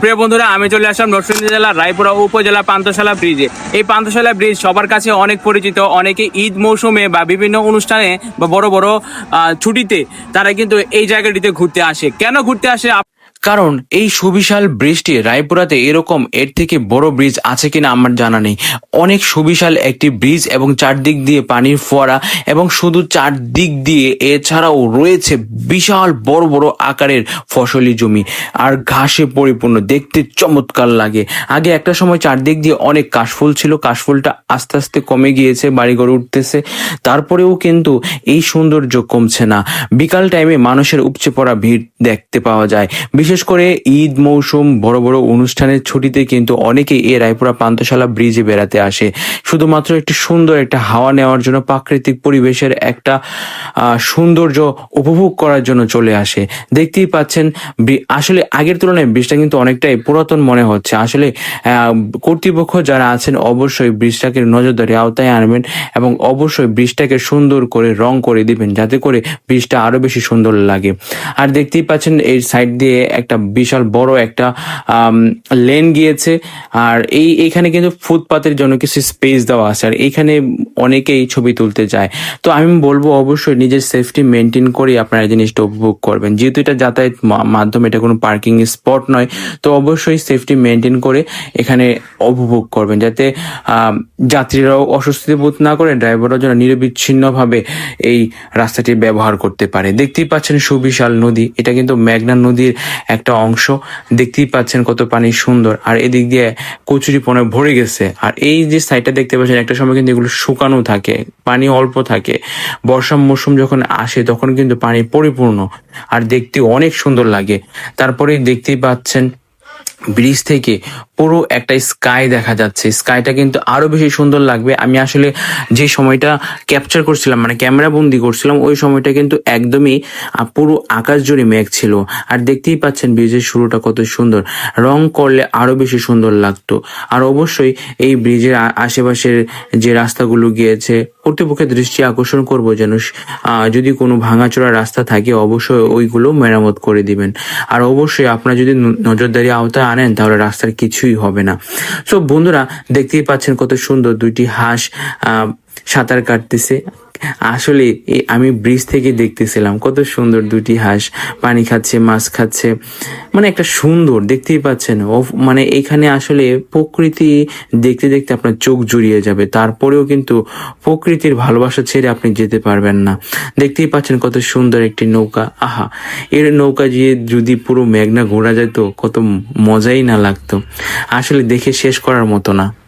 প্রিয় বন্ধুরা, আমি চলে আসলাম নরসিংদী জেলার রায়পুরা উপজেলা পান্তশালা ব্রিজে। এই পান্তশালা ব্রিজ সবার কাছে অনেক পরিচিত। অনেকে ঈদ মৌসুমে বা বিভিন্ন অনুষ্ঠানে বা বড় বড় ছুটিতে তারা কিন্তু এই জায়গাটিতে ঘুরতে আসে। কেন ঘুরতে আসে? কারণ এই সুবিশাল ব্রিজটি রায়পুরাতে এরকম এর থেকে বড় ব্রিজ আছে কিনা আমার জানা নেই। অনেক সুবিশাল একটি ব্রিজ এবং চারদিক দিয়ে পানির ফোয়ারা এবং শুধু চারদিক দিয়ে এছাড়াও রয়েছে বিশাল বড় বড় আকারের ফসলি জমি। আর ঘাসে পরিপূর্ণ, দেখতে চমৎকার লাগে। আগে একটা সময় চারদিক দিয়ে অনেক কাশফুল ছিল, কাশফুলটা আস্তে আস্তে কমে গিয়েছে, বাড়িঘর উঠতেছে। তারপরেও কিন্তু এই সৌন্দর্য কমছে না। বিকাল টাইমে মানুষের উপচে পড়া ভিড় দেখতে পাওয়া যায়। করে ঈদ মৌসুম, বড় বড় অনুষ্ঠানের ছুটিতে কিন্তু অনেকেই এই রায়পুরা পান্তশালা ব্রিজে বেড়াতে আসে। শুধুমাত্র একটি সুন্দর একটা হাওয়া নেওয়ার জন্য প্রাকৃতিক পরিবেশের একটা সৌন্দর্য উপভোগ করার জন্য চলে আসে। দেখতেই পাচ্ছেন আসলে আগের তুলনায় ব্রিজটা কিন্তু অনেকটাই পুরাতন মনে হচ্ছে। আসলে কর্তৃপক্ষ যারা আছেন অবশ্যই ব্রিজটাকে নজরদারি আওতায় আনবেন এবং অবশ্যই ব্রিজটাকে সুন্দর করে রং করে দিবেন, যাতে করে ব্রিজটা আরও বেশি সুন্দর লাগে। আর দেখতেই পাচ্ছেন, এই সাইড দিয়ে একটা বিশাল বড় একটা লেন গিয়েছে। আর এই, এখানে কিন্তু ফুটপাতের জন্য কিছু স্পেস দেওয়া আছে। আর এইখানে অনেকেই ছবি তুলতে যায়। তো আমি বলব অবশ্যই নিজের সেফটি মেনটেন করে আপনারা এই জিনিসটা উপভোগ করবেন। যেহেতু এটা যাতায়াত মাধ্যম, এটা কোনো পার্কিং স্পট নয়, তো অবশ্যই সেফটি মেনটেন করে এখানে উপভোগ করবেন। যাতে যাত্রীরাও অস্বস্তি বোধ না করে ড্রাইভাররাও যেন নিরবিচ্ছিন্নভাবে এই রাস্তাটি ব্যবহার করতে পারে। দেখতেই পাচ্ছেন সুবিশাল নদী। এটা কিন্তু মেঘনা নদীর একটা অংশ। দেখতেই পাচ্ছেন কত পানি সুন্দর। আর এদিক দিয়ে কচুরি পনে ভরে গেছে। আর এই যে সাইডটা দেখতে পাচ্ছেন, একটা সময় কিন্তু এগুলো শুকানো থাকে, পানি অল্প থাকে। বর্ষা মৌসুম যখন আসে, তখন কিন্তু পানি পরিপূর্ণ। আর দেখতে অনেক সুন্দর লাগে। তারপরে দেখতেই পাচ্ছেন ব্রিজ থেকে পুরো একটা স্কাই দেখা যাচ্ছে। স্কাইটা কিন্তু আরও বেশি সুন্দর লাগবে। আমি আসলে যে সময়টা ক্যাপচার করছিলাম মানে ক্যামেরা বন্দি করছিলাম, ওই সময়টা কিন্তু একদমই পুরো আকাশ জুড়ে মেঘ ছিল। আর দেখতেই পাচ্ছেন ব্রিজের শুরুটা কত সুন্দর। রং করলে আরও বেশি সুন্দর লাগতো। আর অবশ্যই এই ব্রিজের আশেপাশের যে রাস্তাগুলো গিয়েছে কর্তৃপক্ষের দৃষ্টি আকর্ষণ করব যেন যদি কোনো ভাঙাচোরা রাস্তা থাকে, অবশ্যই ওইগুলো মেরামত করে দিবেন। আর অবশ্যই আপনারা যদি নজরদারি আওতায় আনেন, তাহলে রাস্তার কিছুই হবে না। সো বন্ধুরা, দেখতেই পাচ্ছেন কত সুন্দর দুইটি হাঁস সাঁতার কাটতেছে। আসলে আমি ব্রিজ থেকে দেখতেছিলাম, কত সুন্দর দুটি হাঁস, পানি খাচ্ছে, মাছ খাচ্ছে মানে একটা সুন্দর, দেখতেই পাচ্ছেন, ও মানে এখানে আসলে প্রকৃতি দেখতে দেখতে আপনার চোখ জুড়িয়ে যাবে, তারপরেও কিন্তু প্রকৃতির ভালোবাসা ছেড়ে আপনি যেতে পারবেন না, দেখতেই পাচ্ছেন কত সুন্দর একটি নৌকা, আহা, এর নৌকা দিয়ে যদি পুরো মেঘনা ঘোরা যেত, কত মজাই না লাগতো, আসলে দেখে শেষ করার মতো না।